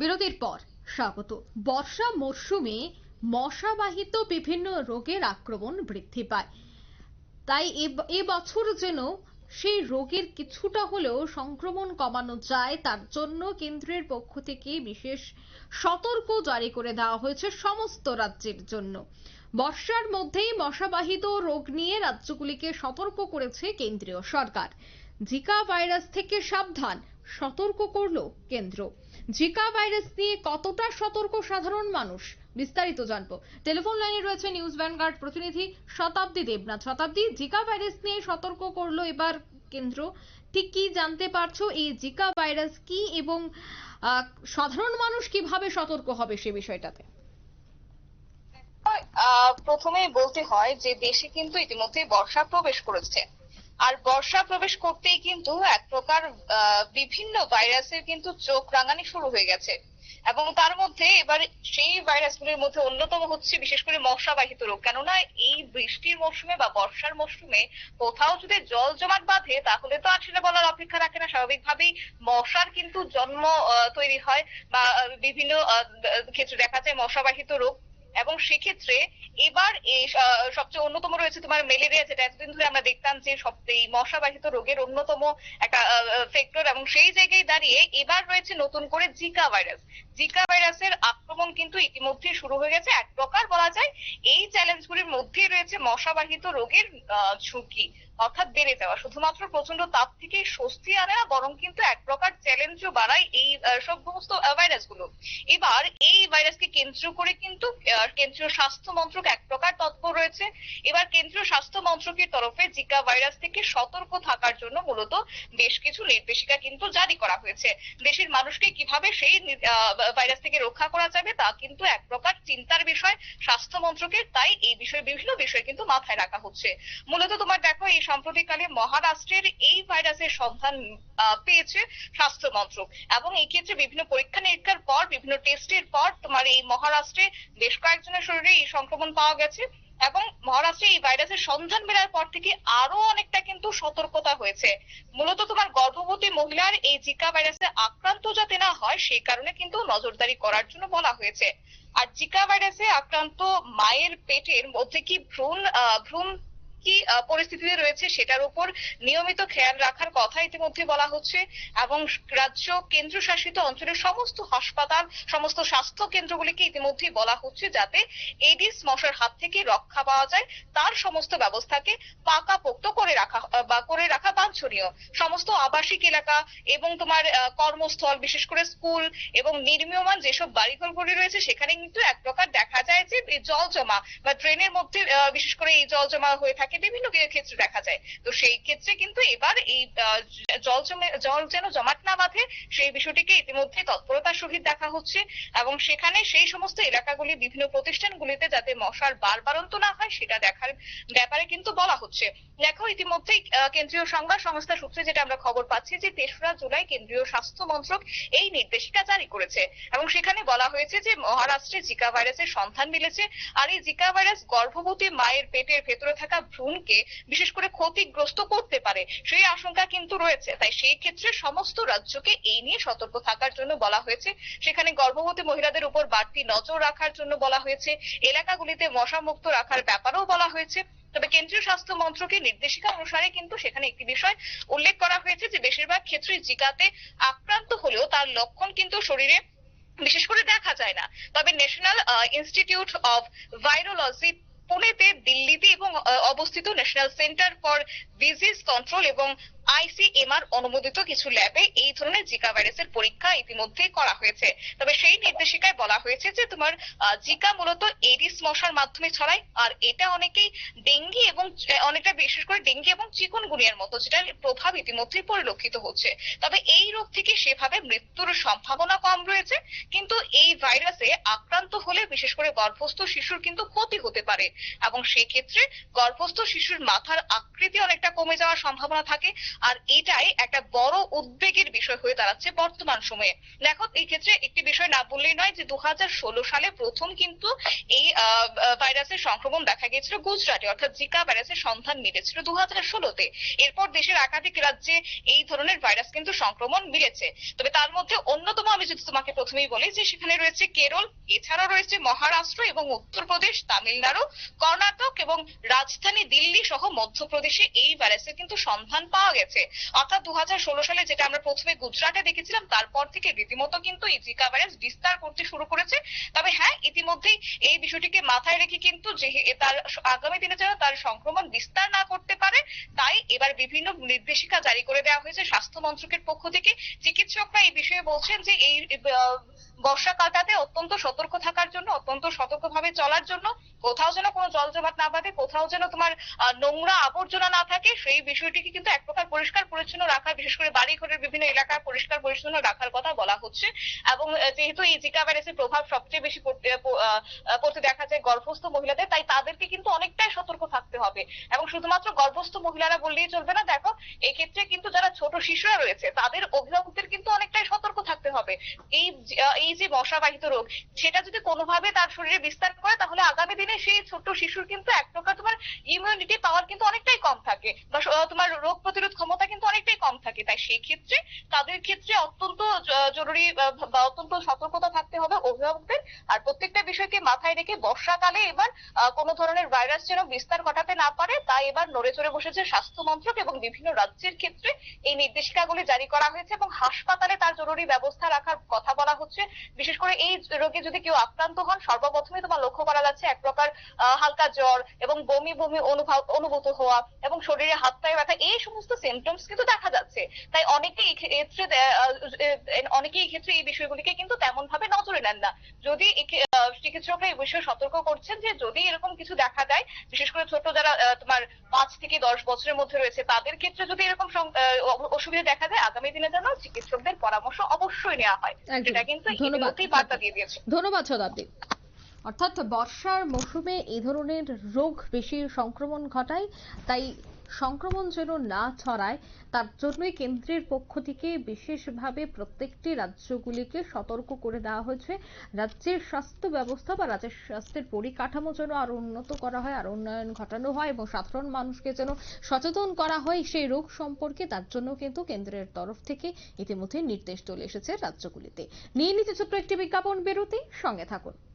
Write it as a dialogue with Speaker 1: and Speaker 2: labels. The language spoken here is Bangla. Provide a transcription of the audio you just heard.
Speaker 1: বিরতির পর স্বাগত। বর্ষা মরশুমে মশাবাহিত বিভিন্ন রোগের আক্রমণ বৃদ্ধি পায়। তাই এব- এবছর যেন সেই রোগের কিছুটা হলেও সংক্রমণ কমানো যায়, তার জন্য কেন্দ্রের পক্ষ থেকে বিশেষ সতর্ক জারি করে দেওয়া হয়েছে সমস্ত রাজ্যের জন্য। বর্ষার মধ্যেই মশাবাহিত রোগ নিয়ে রাজ্যগুলিকে সতর্ক করেছে কেন্দ্রীয় সরকার। জিকা ভাইরাস থেকে সাবধান, সতর্ক করল কেন্দ্র। জিকা ভাইরাস নিয়ে কতটা সতর্ক সাধারণ মানুষ? বিস্তারিত জানব। টেলিফোন লাইনে রয়েছে নিউজ ভ্যানগার্ড প্রতিনিধি শতাব্দী দেবনাথ। শতাব্দী, জিকা ভাইরাস নিয়ে সতর্ক করল এবার কেন্দ্র। ঠিক কি জানতে পারছ? এই জিকা ভাইরাস কি এবং সাধারণ মানুষ কীভাবে সতর্ক হবে সে বিষয়টাতে?
Speaker 2: প্রথমেই বলতে হয় যে দেশে কিন্তু ইতিমধ্যে বর্ষা প্রবেশ করেছে। আর বর্ষা প্রবেশ করতেই কিন্তু এক প্রকার বিভিন্ন ভাইরাসের কিন্তু চোখ রাঙানি শুরু হয়ে গেছে। এবং তার মধ্যে এবার সেই ভাইরাসগুলির মধ্যে অন্যতম হচ্ছে বিশেষ করে মশাবাহিত রোগ। কেননা এই বৃষ্টির মৌসুমে বা বর্ষার মৌসুমে কোথাও যদি জল জমাট বাঁধে, তাহলে তো আর সেটা বলার অপেক্ষা রাখে না। স্বাভাবিকভাবেই মশার কিন্তু জন্ম তৈরি হয় বা বিভিন্ন ক্ষেত্রে দেখা যায় মশাবাহিত রোগ। এবং সেক্ষেত্রে এবার সবচেয়ে অন্যতম রয়েছে তোমার ম্যালেরিয়া যেটা এতদিন ধরে আমরা দেখতাম যে সব, এই মশাবাহিত রোগের অন্যতম একটা ফ্যাক্টর এবং সেই জায়গায় দাঁড়িয়ে এবার রয়েছে নতুন করে জিকা ভাইরাস। জিকা ভাইরাসের আক্রমণ কিন্তু ইতিমধ্যে শুরু হয়ে গেছে। এক প্রকার বলা যায়, এই চ্যালেঞ্জগুলির মধ্যেই রয়েছে মশাবাহিত রোগের ঝুঁকি। অর্থাৎ বেড়ে যাওয়া। শুধুমাত্র প্রচণ্ড তাপ থেকে স্বস্তি আনে না, বরং কিন্তু এক প্রকার চ্যালেঞ্জও বাড়ায় এই সব সমস্ত ভাইরাসগুলো। এবার এই ভাইরাসকে কেন্দ্র করে কিন্তু কেন্দ্রীয় স্বাস্থ্য মন্ত্রক এক প্রকার তৎপর রয়েছে। এবার কেন্দ্রীয় স্বাস্থ্য মন্ত্রকের তরফে জিকা ভাইরাস থেকে সতর্ক থাকার জন্য মূলত বেশ কিছু নির্দেশিকা কিন্তু জারি করা হয়েছে। দেশের মানুষকে কীভাবে সেই ভাইরাস থেকে রক্ষা করা যাবে তা কিন্তু এক প্রকার চিন্তার বিষয়। স্বাস্থ্য মন্ত্রকের তাই এই বিষয়ে বিভিন্ন বিষয় কিন্তু মাথায় রাখা হচ্ছে। মূলত তোমার দেখো, এই সাম্প্রতিককালে মহারাষ্ট্রের এই ভাইরাসের সন্ধান পেয়েছে স্বাস্থ্য মন্ত্রক। এবং এই ক্ষেত্রে বিভিন্ন পরীক্ষা নিরীক্ষার পর, বিভিন্ন টেস্টের পর তোমার এই মহারাষ্ট্রে বেশ কয়েকজনের শরীরে এই সংক্রমণ পাওয়া গেছে। এবং মহারাষ্ট্রে এই ভাইরাসের সন্ধান মেলার পর থেকে আরও অনেকটা কিন্তু সতর্কতা হয়েছে। মূলত তোমার গর্ভবতী মহিলার এই জিকা ভাইরাসে আক্রান্ত যাতে না হয়, সেই কারণে কিন্তু নজরদারি করার জন্য বলা হয়েছে। আর জিকা ভাইরাসে আক্রান্ত মায়ের পেটের মধ্যে কি ভ্রূণ ভ্রূণ কি পরিস্থিতিতে রয়েছে সেটার উপর নিয়মিত খেয়াল রাখার কথা ইতিমধ্যে বলা হচ্ছে এবং রাজ্য কেন্দ্রশাসিত অঞ্চলের সমস্ত হাসপাতাল, সমস্ত স্বাস্থ্য কেন্দ্রগুলিকে ইতিমধ্যে বলা হচ্ছে যাতে এডিস মশার হাত থেকে রক্ষা পাওয়া যায়। তার সমস্ত ব্যবস্থাকে পাকাপোক্ত করে রাখা বা করে রাখা বাঞ্ছনীয়। সমস্ত আবাসিক এলাকা এবং তোমার কর্মস্থল, বিশেষ করে স্কুল এবং নির্মীয়মান যেসব বাড়িঘরগুলি রয়েছে, সেখানে কিন্তু এক প্রকার দেখা যায় যে জল জমা বা ড্রেনের মধ্যে বিশেষ করে এই জল জমা হয়ে থাকে বিভিন্ন ক্ষেত্রে দেখা যায়। তো সেই ক্ষেত্রে কিন্তু এবার এই জল জমে জল যেন জমাট না বাঁধে সেই বিষয়টিকে ইতিমধ্যে তৎপরতার সহিত দেখা হচ্ছে এবং সেখানে সেই সমস্ত এলাকাগুলি বিভিন্ন প্রতিষ্ঠানগুলিতে যাতে মশার বারবারন্ত না হয় সেটা দেখার ব্যাপারে কিন্তু বলা হচ্ছে। দেখো ইতিমধ্যেই আহ, কেন্দ্রীয় সংবাদ সংস্থা সূত্রে যেটা আমরা খবর পাচ্ছি যে তেসরা জুলাই কেন্দ্রীয় স্বাস্থ্য মন্ত্রক এই নির্দেশিকা জারি করেছে এবং সেখানে বলা হয়েছে যে মহারাষ্ট্রে জিকা ভাইরাসের সন্ধান মিলেছে আর এই জিকা ভাইরাস গর্ভবতী মায়ের পেটের ভেতরে থাকা ভ্রূণকে বিশেষ করে ক্ষতিগ্রস্ত করতে পারে, সেই আশঙ্কা কিন্তু রয়েছে। তাই সেই ক্ষেত্রে সমস্ত রাজ্যকে এই নিয়ে সতর্ক থাকার জন্য বলা হয়েছে। সেখানে গর্ভবতী মহিলাদের উপর বাড়তি নজর রাখার জন্য বলা হয়েছে। এলাকাগুলিতে মশা মুক্ত রাখার ব্যাপারেও বলা হয়েছে। তবে কেন্দ্রীয় স্বাস্থ্য মন্ত্রকের নির্দেশিকা অনুসারে কিন্তু সেখানে একটি বিষয় উল্লেখ করা হয়েছে যে, বেশিরভাগ ক্ষেত্রে জিকাতে আক্রান্ত হলেও তার লক্ষণ কিন্তু শরীরে বিশেষ করে দেখা যায় না। তবে ন্যাশনাল ইনস্টিটিউট অফ ভাইরোলজি পুনেতে, দিল্লিতে এবং অবস্থিত national centre for disease control এবং আইসিএমআর অনুমোদিত কিছু ল্যাবে এই ধরনের জিকা ভাইরাসের পরীক্ষা ইতিমধ্যে করা হয়েছে। তবে সেই নির্দেশিকায় বলা হয়েছে যে, তোমার জিকা মূলত এডিস মশার মাধ্যমে ছড়ায়, আর এটা অনেকেই ডেঙ্গি এবং অনেকটা বিশেষ করে ডেঙ্গি এবং চিকুনগুনিয়ার মতো, যেটার প্রভাব ইতিমধ্যেই পরিলক্ষিত হচ্ছে। তবে এই রোগ থেকে সেভাবে মৃত্যুর সম্ভাবনা কম রয়েছে, কিন্তু এই ভাইরাসে আক্রান্ত হলে বিশেষ করে গর্ভস্থ শিশুর কিন্তু ক্ষতি হতে পারে। এবং সেক্ষেত্রে গর্ভস্থ শিশুর মাথার আকৃতি অনেকটা কমে যাওয়ার সম্ভাবনা থাকে। আর এটাই একটা বড় উদ্বেগের বিষয় হয়ে দাঁড়াচ্ছে বর্তমান সময়ে। দেখো, এই ক্ষেত্রে একটি বিষয় না বললেই নয় যে দুহাজার ষোলো সালে প্রথম কিন্তু এই ভাইরাসের সংক্রমণ দেখা গিয়েছিল গুজরাটে, অর্থাৎ জিকা ভাইরাসের সন্ধান মিলেছিল দু হাজার ষোলোতে। এরপর দেশের একাধিক রাজ্যে এই ধরনের ভাইরাস কিন্তু সংক্রমণ মিলেছে। তবে তার মধ্যে অন্যতম যদি তোমাকে প্রথমেই বলি যে সেখানে রয়েছে কেরল, এছাড়াও রয়েছে মহারাষ্ট্র এবং উত্তরপ্রদেশ, তামিলনাড়ু, কর্ণাটক এবং রাজধানী দিল্লি সহ মধ্যপ্রদেশে এই ভাইরাসের কিন্তু সন্ধান পাওয়া গেছে। অর্থাৎ দু সালে যেটা আমরা প্রথমে গুজরাটে দেখেছিলাম, তারপর থেকে রীতিমতো কিন্তু এই জিকা ভাইরাস বিস্তার করতে শুরু করেছে। তবে হ্যাঁ ইতিমধ্যেই এই বিষয়টিকে মাথায় রেখে কিন্তু যে তার আগামী দিনে যেন তার সংক্রমণ বিস্তার না করতে পারে, তাই এবার বিভিন্ন নির্দেশিকা জারি করে দেওয়া হয়েছে। স্বাস্থ্য মন্ত্রকের পক্ষ থেকে চিকিৎসকরা এই বিষয়ে বলছেন যে এই আহ, বর্ষাকালটাতে অত্যন্ত সতর্ক থাকার জন্য অত্যন্ত সতর্কভাবে চলার জন্য কোথাও যেন কোনো জল জমাট না বাঁধে কোথাও যেন তোমার নোংরা আবর্জনা না থাকে সেই বিষয়টিকে কিন্তু এক প্রকার পরিষ্কার পরিচ্ছন্ন রাখা বিশেষ করে বাড়ি ঘরের বিভিন্ন এলাকা পরিষ্কার পরিচ্ছন্ন রাখার কথা বলা হচ্ছে। এবং যেহেতু এই জিকা ভাইরাসের প্রভাব সবচেয়ে বেশি পড়তে দেখা যায় গর্ভস্থ মহিলাদের তাই তাদেরকে কিন্তু অনেকটাই সতর্ক থাকতে হবে। এবং শুধুমাত্র গর্ভস্থ মহিলারা বললেই চলবে না দেখো এক্ষেত্রে কিন্তু যারা ছোট শিশুরা রয়েছে তাদের অভিভাবকদের কিন্তু অনেকটাই সতর্ক হবে। এই এই যে মশাবাহিত রোগ, সেটা যদি কোনোভাবে তার শরীরে বিস্তার করে, তাহলে আগামী দিনে সেই ছোট্ট শিশুর কিন্তু এক প্রকার তোমার ইমিউনিটি পাওয়ার কিন্তু অনেকটাই কম থাকে বা তোমার রোগ প্রতিরোধ ক্ষমতা কিন্তু অনেকটাই কম থাকে। তাই সেই ক্ষেত্রে, তাদের ক্ষেত্রে অত্যন্ত জরুরি বা অত্যন্ত সতর্কতা থাকতে হবে অভিভাবকদের। আর প্রত্যেকটা বিষয়কে মাথায় রেখে বর্ষাকালে এবার কোনো ধরনের ভাইরাস যেন বিস্তার ঘটাতে না পারে, তাই এবার নড়ে চড়ে বসেছে স্বাস্থ্য মন্ত্রক এবং বিভিন্ন রাজ্যের ক্ষেত্রে এই নির্দেশিকাগুলি জারি করা হয়েছে এবং হাসপাতালে তার জরুরি ব্যবস্থা রাখার কথা বলা হচ্ছে। বিশেষ করে এই রোগে যদি কেউ আক্রান্ত হন সর্বপ্রথমে তোমার লক্ষ্য করা যাচ্ছে এক প্রকার হালকা জ্বর এবং বমি বমি অনুভব অনুভূত হওয়া এবং শরীরে হাত পায়ে ব্যথা এই সমস্ত সিমটমস কিন্তু দেখা যাচ্ছে। তাই অনেকে ক্ষেত্রে দে- আহ, আহ, অনেকে এই ক্ষেত্রে এই বিষয়গুলিকে কিন্তু তেমন ভাবে নজরে নেন না। যদি চিকিৎসকরা এই বিষয়ে সতর্ক করছেন যে যদি এরকম কিছু দেখা দেয় বিশেষ করে ছোট যারা তোমার পাঁচ থেকে দশ বছরের মধ্যে রয়েছে তাদের ক্ষেত্রে যদি এরকম অসুবিধা দেখা দেয় আগামী দিনে যেন চিকিৎসকদের পরামর্শ অবশ্যই নেওয়া হয়। যেটা কিন্তু বার্তা দিয়ে দিয়েছে।
Speaker 1: ধন্যবাদ শতাব্দী অর্থাৎ বর্ষার মৌসুমে এই ধরনের রোগ বেশি সংক্রমণ ঘটায় তাই সংক্রমণ যেন না ছড়ায়, তার জন্যই কেন্দ্রের পক্ষ থেকে বিশেষভাবে প্রত্যেকটি রাজ্যগুলিকে সতর্ক করে দেওয়া হয়েছে। রাজ্যের স্বাস্থ্য ব্যবস্থা বা রাজ্যের স্বাস্থ্যের পরিকাঠামো যেন আরও উন্নত করা হয়, আর উন্নয়ন ঘটানো হয় এবং সাধারণ মানুষকে যেন সচেতন করা হয় সেই রোগ সম্পর্কে, তার জন্য কিন্তু কেন্দ্রের তরফ থেকে ইতিমধ্যে নির্দেশ চলে এসেছে রাজ্যগুলিতে। নিয়ে নিতে ছোট্ট একটি বিজ্ঞাপন বিরতি, সঙ্গে থাকুন।